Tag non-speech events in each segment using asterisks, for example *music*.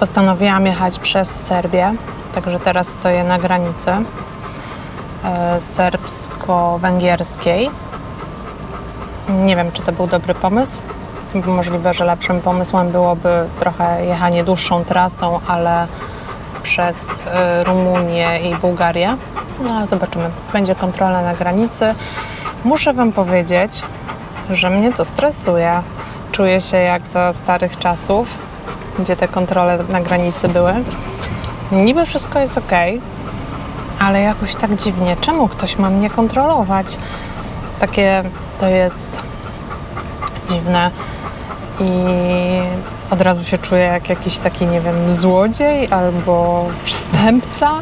Postanowiłam jechać przez Serbię, także teraz stoję na granicy e, serbsko-węgierskiej. Nie wiem, czy to był dobry pomysł. Możliwe, że lepszym pomysłem byłoby trochę jechanie dłuższą trasą, ale przez e, Rumunię i Bułgarię. No, zobaczymy. Będzie kontrola na granicy. Muszę Wam powiedzieć, że mnie to stresuje. Czuję się jak za starych czasów, gdzie te kontrole na granicy były. Niby wszystko jest ok, ale jakoś tak dziwnie. Czemu ktoś ma mnie kontrolować? Takie to jest dziwne i od razu się czuję jak jakiś taki, nie wiem, złodziej albo *laughs* przestępca.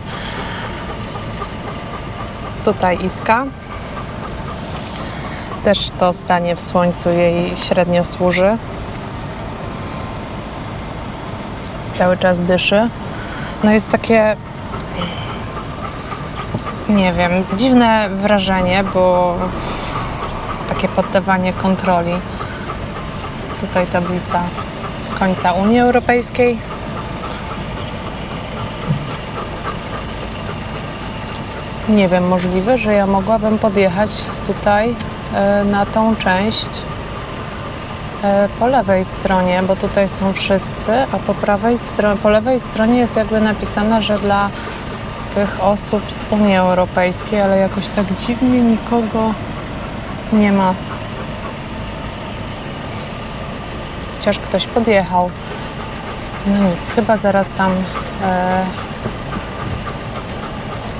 Tutaj Iska. Też to stanie w słońcu jej średnio służy. Cały czas dyszy. No jest takie, nie wiem, dziwne wrażenie, bo takie poddawanie kontroli. Tutaj tablica końca Unii Europejskiej. Nie wiem, możliwe, że ja mogłabym podjechać tutaj e, na tą część po lewej stronie, bo tutaj są wszyscy, a po prawej stronie, po lewej stronie jest jakby napisane, że dla tych osób z Unii Europejskiej, ale jakoś tak dziwnie nikogo nie ma. Chociaż ktoś podjechał. No nic, chyba zaraz tam e,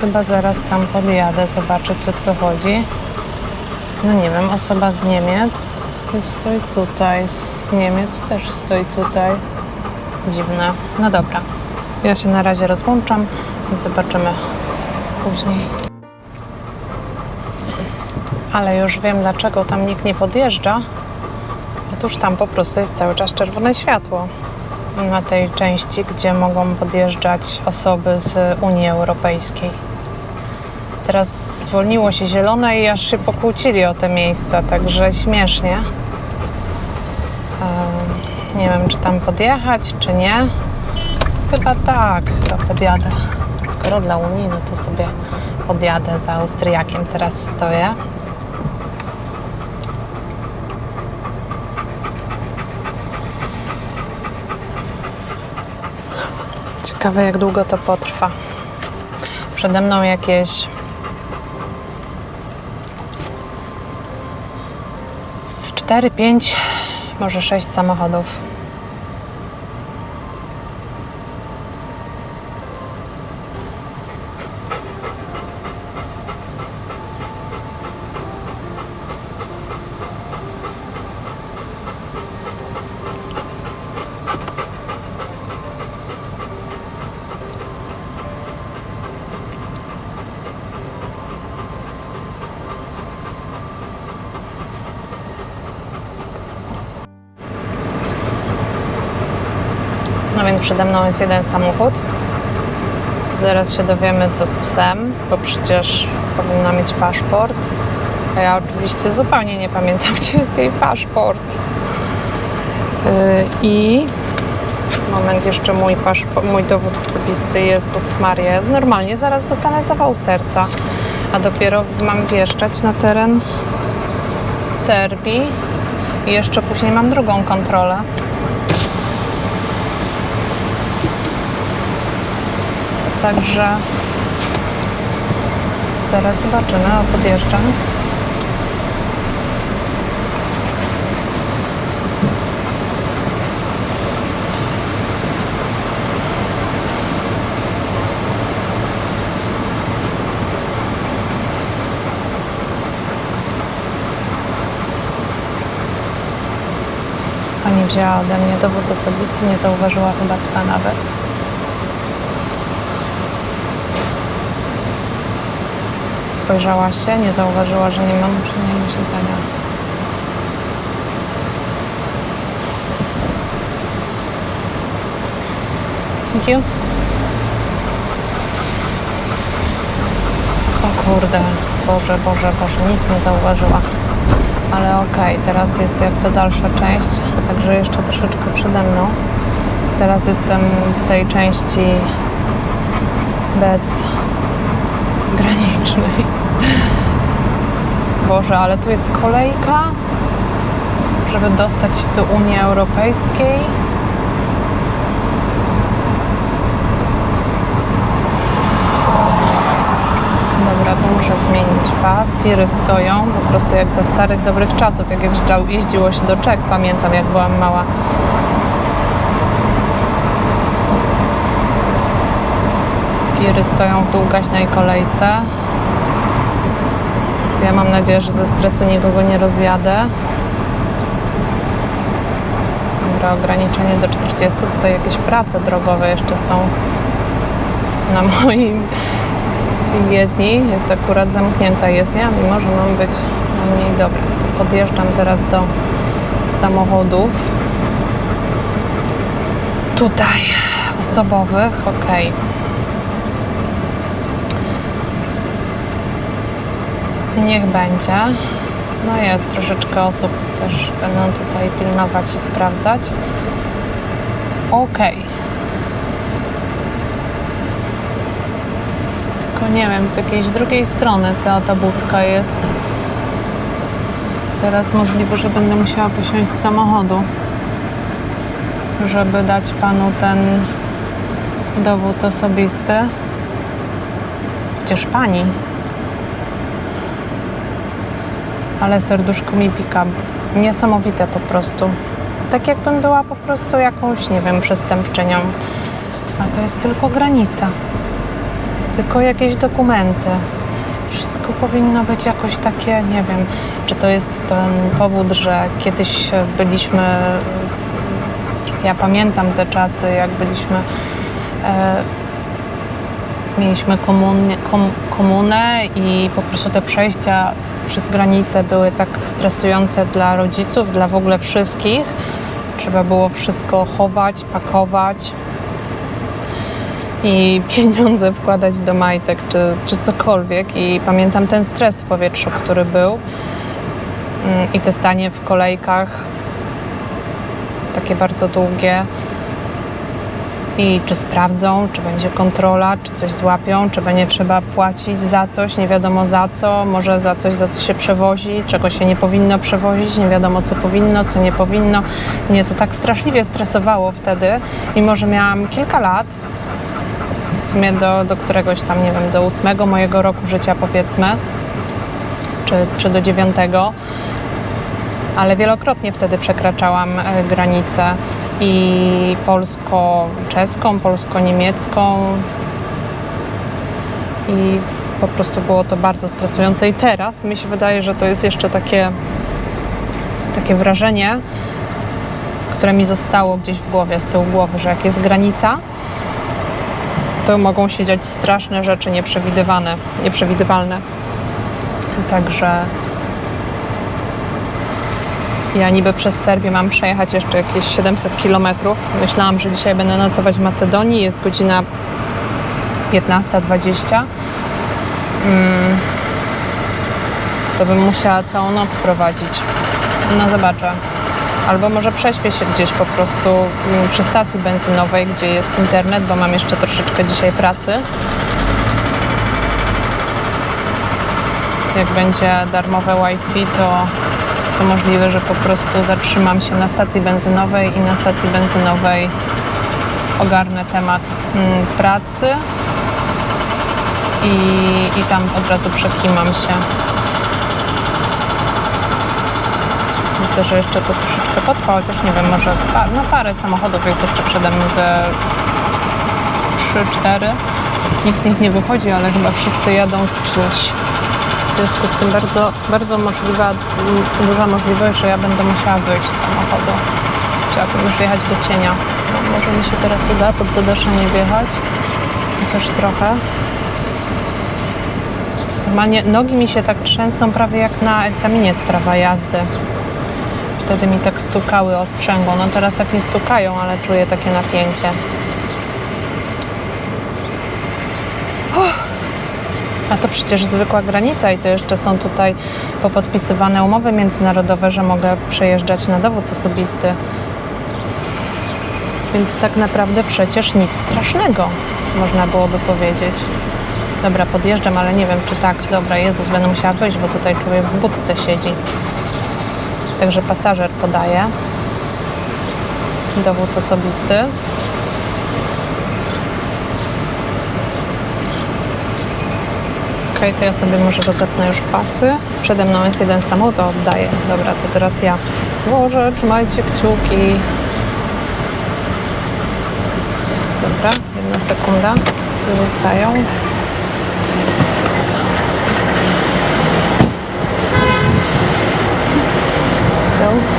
chyba zaraz tam podjadę, zobaczyć o co chodzi. No nie wiem, osoba z Niemiec stoi tutaj, z Niemiec też stoi tutaj. Dziwne. No dobra. Ja się na razie rozłączam i zobaczymy później. Ale już wiem, dlaczego tam nikt nie podjeżdża. Otóż tam po prostu jest cały czas czerwone światło na tej części, gdzie mogą podjeżdżać osoby z Unii Europejskiej. Teraz zwolniło się zielone i aż się pokłócili o te miejsca, także śmiesznie. Nie wiem, czy tam podjechać, czy nie. Chyba tak, chyba podjadę. Skoro dla Unii, no to sobie podjadę za Austriakiem. Teraz stoję. Ciekawe, jak długo to potrwa. Przede mną jakieś z 4, 5, może 6 samochodów. Więc przede mną jest jeden samochód. Zaraz się dowiemy, co z psem, bo przecież powinna mieć paszport. A ja oczywiście zupełnie nie pamiętam, *laughs* gdzie jest jej paszport. Yy, I moment, jeszcze mój, paszpo- mój dowód osobisty, Jezus Maria. Normalnie zaraz dostanę zawał serca. A dopiero mam wjeżdżać na teren Serbii. I jeszcze później mam drugą kontrolę. Także zaraz zobaczymy. O, podjeżdżam. Pani wzięła ode mnie dowód osobisty, nie zauważyła chyba psa nawet. Spojrzała się, nie zauważyła, że nie mam uprzedniego siedzenia. Thank you. O kurde, Boże, Boże, Boże, nic nie zauważyła. Ale okej, teraz jest jakby dalsza część, także jeszcze troszeczkę przede mną. Teraz jestem w tej części bezgranicznej. Boże, ale tu jest kolejka, żeby dostać się do Unii Europejskiej. Dobra, tu muszę zmienić pas. Tiry stoją po prostu jak za starych, dobrych czasów, jak jeździło się do Czech. Pamiętam, jak byłam mała. Tiry stoją w długaśnej kolejce. Ja mam nadzieję, że ze stresu nikogo nie rozjadę. Dobra, ograniczenie do 40. Tutaj jakieś prace drogowe jeszcze są na moim jezdni. Jest akurat zamknięta jezdnia, mimo że mam być na niej dobra. To podjeżdżam teraz do samochodów. Tutaj osobowych, ok. Niech będzie. No jest troszeczkę osób też będą tutaj pilnować i sprawdzać. Ok. Tylko nie wiem, z jakiejś drugiej strony ta, ta budka jest. Teraz możliwe, że będę musiała posiąść z samochodu, żeby dać panu ten dowód osobisty. Przecież pani. Ale serduszko mi pika. Niesamowite po prostu. Tak jakbym była po prostu jakąś, nie wiem, przestępczynią. A to jest tylko granica. Tylko jakieś dokumenty. Wszystko powinno być jakoś takie, nie wiem, czy to jest ten powód, że kiedyś byliśmy, ja pamiętam te czasy, jak byliśmy, e, mieliśmy komunie, kom, komunę i po prostu te przejścia przez granicę były tak stresujące dla rodziców, dla w ogóle wszystkich. Trzeba było wszystko chować, pakować i *laughs* pieniądze wkładać do majtek czy, czy cokolwiek. I pamiętam ten stres w powietrzu, który był Mm, i te stanie w kolejkach takie bardzo długie. I czy sprawdzą, czy będzie kontrola, czy coś złapią, czy będzie trzeba płacić za coś, nie wiadomo za co, może za coś, za co się przewozi, czego się nie powinno przewozić, nie wiadomo co powinno, co nie powinno. Mnie to tak straszliwie stresowało wtedy, mimo że miałam kilka lat, w sumie do, do któregoś tam, nie wiem, do ósmego mojego roku życia powiedzmy, czy, czy do dziewiątego, ale wielokrotnie wtedy przekraczałam e, granicę i polsko-czeską, polsko-niemiecką i po prostu było to bardzo stresujące i teraz mi się wydaje, że to jest jeszcze takie, takie wrażenie, które mi zostało gdzieś w głowie, z tyłu głowy, że jak jest granica, to mogą się dziać straszne rzeczy nieprzewidywane, nieprzewidywalne. Także ja niby przez Serbię mam przejechać jeszcze jakieś 700 km. Myślałam, że dzisiaj będę nocować w Macedonii. Jest godzina 15.20. Mm. To bym musiała całą noc prowadzić. No zobaczę. Albo może prześpię się gdzieś po prostu mm, przy stacji benzynowej, gdzie jest internet, bo mam jeszcze troszeczkę dzisiaj pracy. Jak będzie darmowe Wi-Fi, to to możliwe, że po prostu zatrzymam się na stacji benzynowej i na stacji benzynowej ogarnę temat mm, pracy i, i tam od razu przekimam się. Widzę, że jeszcze to troszeczkę potrwa, chociaż nie wiem, może pa, no parę samochodów jest jeszcze przede mną ze 3-4. Nikt z nich nie wychodzi, ale chyba wszyscy jadą z kimś. W związku z tym bardzo, bardzo możliwa, m, duża możliwość, że ja będę musiała wyjść z samochodu. Chciałabym już wjechać do cienia. No, może mi się teraz uda pod zadaszenie wjechać, chociaż trochę. Normalnie nogi mi się tak trzęsą prawie jak na egzaminie z prawa jazdy. Wtedy mi tak stukały o sprzęgło. No teraz tak nie stukają, ale czuję takie napięcie. A to przecież zwykła granica i to jeszcze są tutaj popodpisywane umowy międzynarodowe, że mogę przejeżdżać na dowód osobisty. Więc tak naprawdę przecież nic strasznego, można byłoby powiedzieć. Dobra, podjeżdżam, ale nie wiem czy tak. Dobra, Jezus, będę musiała wyjść, bo tutaj człowiek w budce siedzi. Także pasażer podaje. Dowód osobisty. Okej, to ja sobie może rozepnę już pasy. Przede mną jest jeden samochód, to oddaję. Dobra, to teraz ja. Boże, trzymajcie kciuki. Dobra, jedna sekunda. Zostają? Go.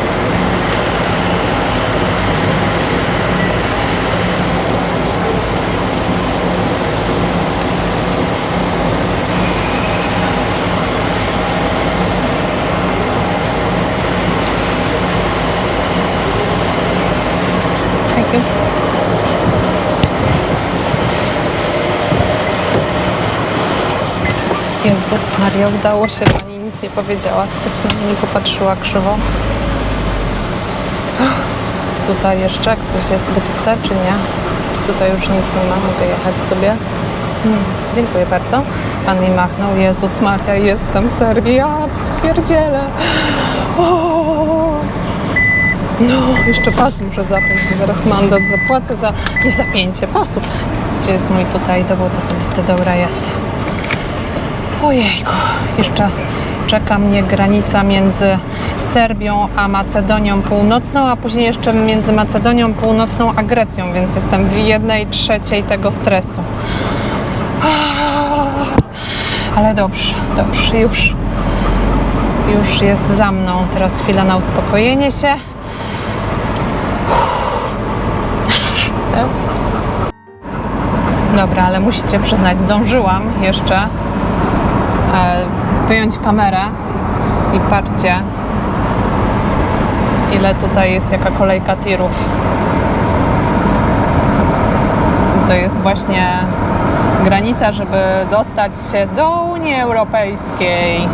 Thank you. Jezus Maria, udało się, pani nic nie powiedziała, tylko się na mnie popatrzyła krzywo. Tutaj jeszcze ktoś jest w budce, czy nie? Tutaj już nic nie ma? Mogę jechać sobie? Hmm, dziękuję bardzo. Pan mi machnął. Jezus Maria, jestem Serbii. Ja pierdzielę. O! No, jeszcze pas muszę zapiąć, bo zaraz mandat zapłacę za niezapięcie pasów. Gdzie jest mój tutaj dowód osobisty? Dobra, jest. Ojejku, jeszcze czeka mnie granica między Serbią a Macedonią Północną, a później jeszcze między Macedonią Północną a Grecją, więc jestem w jednej trzeciej tego stresu. Ale dobrze, dobrze, już. Już jest za mną. Teraz chwila na uspokojenie się. Dobra, ale musicie przyznać, zdążyłam jeszcze e, wyjąć kamerę i patrzcie, ile tutaj jest, jaka kolejka tirów. To jest właśnie granica, żeby dostać się do Unii Europejskiej.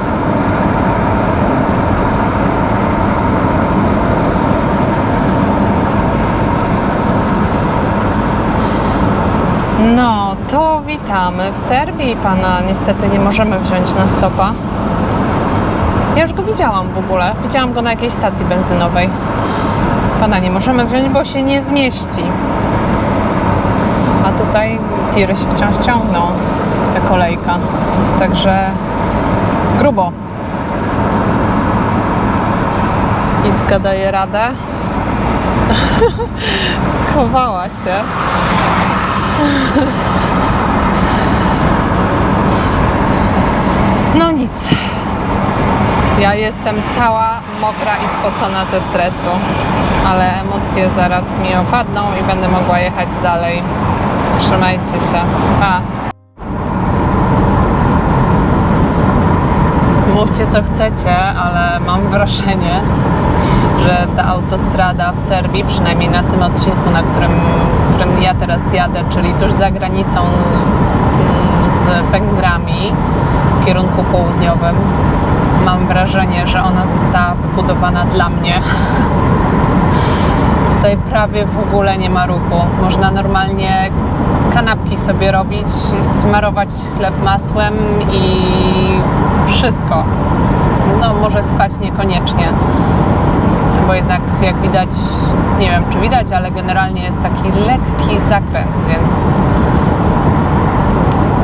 No, to witamy w Serbii. Pana niestety nie możemy wziąć na stopa. Ja już go widziałam w ogóle. Widziałam go na jakiejś stacji benzynowej. Pana nie możemy wziąć, bo się nie zmieści. A tutaj tiry się wciąż ciągną, ta kolejka. Także grubo. Iska daje radę. *laughs* Schowała się. *laughs* No nic. Ja jestem cała mokra i spocona ze stresu, ale emocje zaraz mi opadną i będę mogła jechać dalej. Trzymajcie się. Pa. Mówcie co chcecie, ale mam wrażenie, że ta autostrada w Serbii, przynajmniej na tym odcinku, na którym, którym ja teraz jadę, czyli tuż za granicą mm, z Węgrami w kierunku południowym, mam wrażenie, że ona została wybudowana dla mnie. *laughs* Tutaj prawie w ogóle nie ma ruchu. Można normalnie kanapki sobie robić, smarować chleb masłem i wszystko. No może spać niekoniecznie bo jednak jak widać, nie wiem czy widać, ale generalnie jest taki lekki zakręt, więc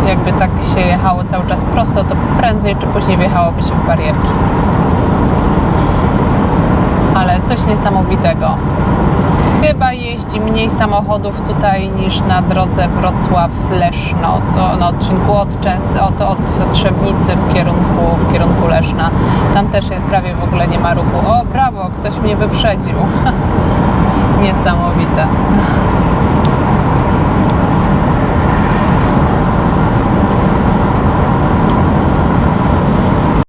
jakby tak się jechało cały czas prosto, to prędzej czy później wjechałoby się w barierki. Ale coś niesamowitego. Chyba jeździ mniej samochodów tutaj niż na drodze Wrocław-Leszno. To na odcinku od, Częs- od, od Trzebnicy w kierunku, w kierunku Leszna. Tam też prawie w ogóle nie ma ruchu. O, brawo, ktoś mnie wyprzedził. *laughs* Niesamowite.